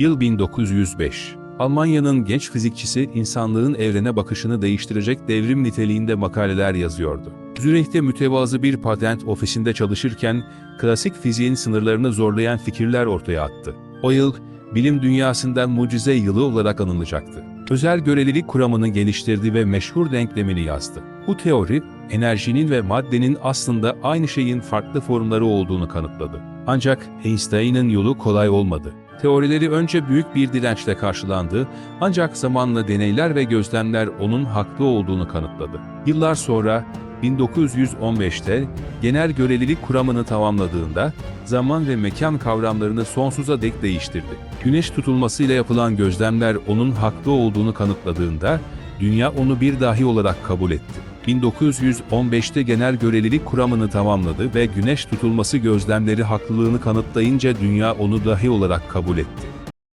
Yıl 1905. Almanya'nın genç fizikçisi insanlığın evrene bakışını değiştirecek devrim niteliğinde makaleler yazıyordu. Zürih'te mütevazı bir patent ofisinde çalışırken klasik fiziğin sınırlarını zorlayan fikirler ortaya attı. O yıl bilim dünyasında mucize yılı olarak anılacaktı. Özel görelilik kuramını geliştirdi ve meşhur denklemini yazdı. Bu teori, enerjinin ve maddenin aslında aynı şeyin farklı formları olduğunu kanıtladı. Ancak Einstein'ın yolu kolay olmadı. Teorileri önce büyük bir dirençle karşılandı ancak zamanla deneyler ve gözlemler onun haklı olduğunu kanıtladı. Yıllar sonra 1915'te genel görelilik kuramını tamamladığında zaman ve mekan kavramlarını sonsuza dek değiştirdi. Güneş tutulmasıyla yapılan gözlemler onun haklı olduğunu kanıtladığında dünya onu bir dahi olarak kabul etti. 1915'te genel görelilik kuramını tamamladı ve güneş tutulması gözlemleri haklılığını kanıtlayınca dünya onu dahi olarak kabul etti.